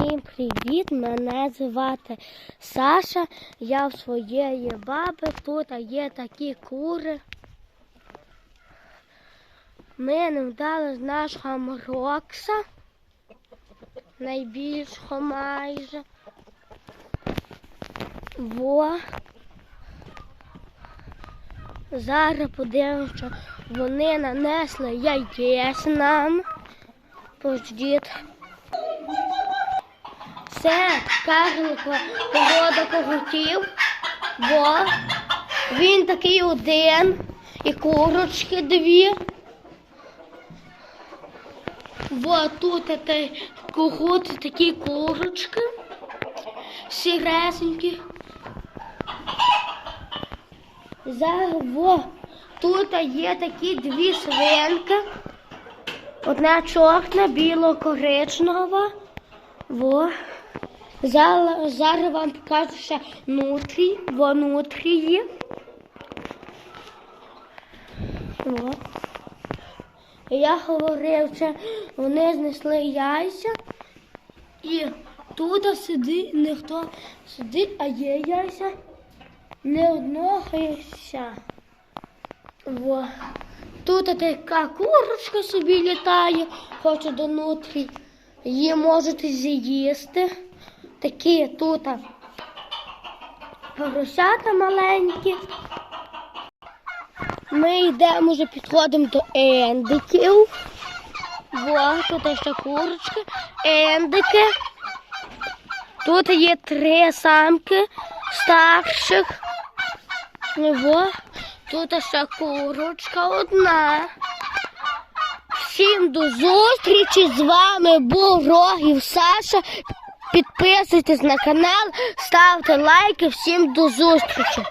Всім привіт! Мене звати Саша. Я в своєї баби. Тут є такі кури. Ми не вдали з нашого Мрокса. Найбільшого майже. Во. Зараз подивимося, що вони нанесли яєць нам. Пождіть. Це карликова погода когутів, бо він такий один і курочки дві. Бо тут те такі курочки, сіресенькі. Зараз во, тут є такі дві свинки. Одна чорна, біло-коричнева. Во. Зараз, зараз вам покажу ще нутрі, во нутрії. Во. Я говорив, що вони знесли яйця. І тут сидить, ніхто сидить, а є яйця. Не одного яйця. Во. Тут така курочка собі літає, хоче до нутрі. Її можуть з'їсти. Такі тут поросята маленькі. Ми йдемо, вже підходимо до ендиків. Во, тут ще курочки, ендики. Тут є три самки старших. Во, тут ще курочка одна. Всім до зустрічі! З вами був Рогів Саша. Підписуйтесь на канал, ставте лайки. Всім до зустрічі!